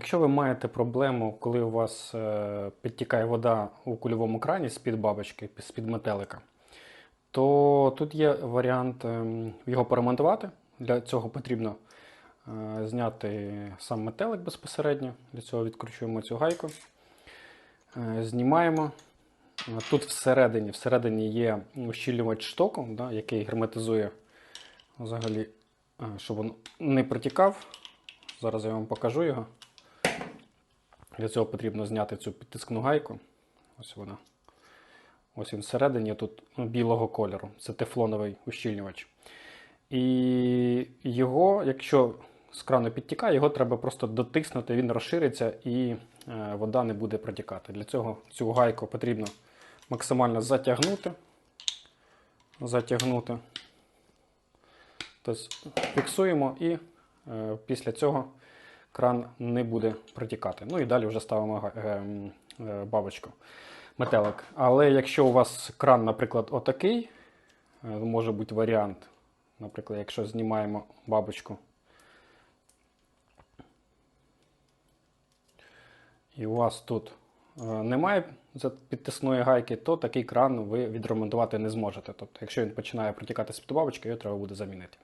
Якщо ви маєте проблему, коли у вас е, підтікає вода у кульовому крані з-під бабочки, з-під метелика, то тут є варіант ем, його поремонтувати. Для цього потрібно е, зняти сам метелик безпосередньо. Для цього відкручуємо цю гайку, е, знімаємо. Тут всередині, всередині є ущільнювач штоку, да, який герметизує взагалі, щоб він не протікав. Зараз я вам покажу його. Для цього потрібно зняти цю підтискну гайку. Ось вона. Ось він всередині тут ну, білого кольору. Це тефлоновий ущільнювач. І його, якщо з крану підтікає, його треба просто дотиснути, він розшириться і е, вода не буде протікати. Для цього цю гайку потрібно максимально затягнути. Затягнути. Тобто фіксуємо і е, після цього кран не буде протікати. Ну і далі вже ставимо е, м, е, бабочку, метелик. Але якщо у вас кран, наприклад, отакий, е, може бути варіант. Наприклад, якщо знімаємо бабочку. І у вас тут немає підтисної гайки, то такий кран ви відремонтувати не зможете. Тобто, якщо він починає протікати з-під бабочки, його треба буде замінити.